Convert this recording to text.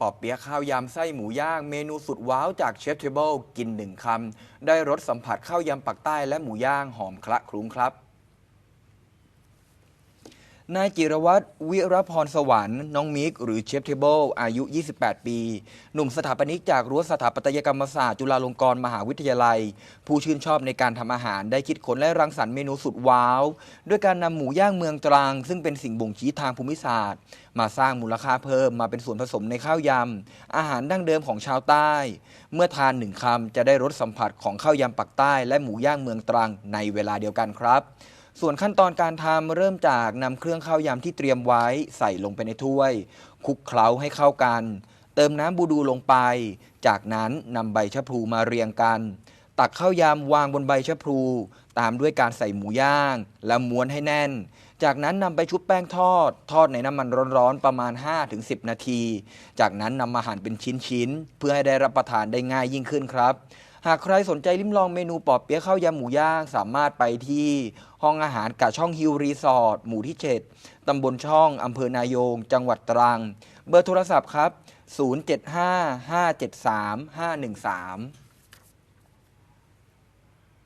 ปอบเปี๊ยะข้าวยำไส้หมูย่าง เมนูสุดว้าวจากเชฟเทเบิลกินหนึ่งคำ ได้รสสัมผัสข้าวยำปักใต้และหมูย่างหอมคละคลุ้งครับ นายจิรวัตรวิรพรสวรรค์น้องมิก หรือเชฟเทเบิลอายุ 28 ปี หนุ่มสถาปนิกจากรั้วสถาปัตยกรรมศาสตร์จุฬาลงกรณ์มหาวิทยาลัย ผู้ชื่นชอบในการทำอาหารได้คิดค้นและรังสรรค์เมนูสุดว้าว ด้วยการนำหมูย่างเมืองตรัง ซึ่งเป็นสิ่งบ่งชี้ทางภูมิศาสตร์ มาสร้างมูลค่าเพิ่มมาเป็นส่วนผสมในข้าวยำ อาหารดั้งเดิมของชาวใต้ เมื่อทานหนึ่งคำจะได้รสสัมผัสของข้าวยำปักใต้ และหมูย่างเมืองตรังในเวลาเดียวกันครับ ส่วนขั้นตอนการทำเริ่มจากนำเครื่องข้าวยำที่เตรียมไว้ใส่ลงไปในถ้วย คลุกเคล้าให้เข้ากัน เติมน้ำบูดูลงไป จากนั้นนำใบชะพลูมาเรียงกัน ตักข้าวยำวางบนใบชะพลูตามด้วยการใส่หมูย่าง และม้วนให้แน่น จากนั้นนำไปชุบแป้งทอด ทอดในน้ำมันร้อนๆประมาณ 5-10 นาที จากนั้นนำมาหั่นเป็นชิ้นๆเพื่อให้ได้รับประทานได้ง่ายยิ่งขึ้นครับ หากใครสนใจลิ้มลองเมนูปอบเปี๊ยะข้าวยำหมูย่าง สามารถไปที่ห้องอาหารกะช่องฮิวรีสอร์ทหมู่ที่เจ็ดตำบลช่องอำเภอนายง จังหวัดตรัง เบอร์โทรศัพท์ครับ 075 573 513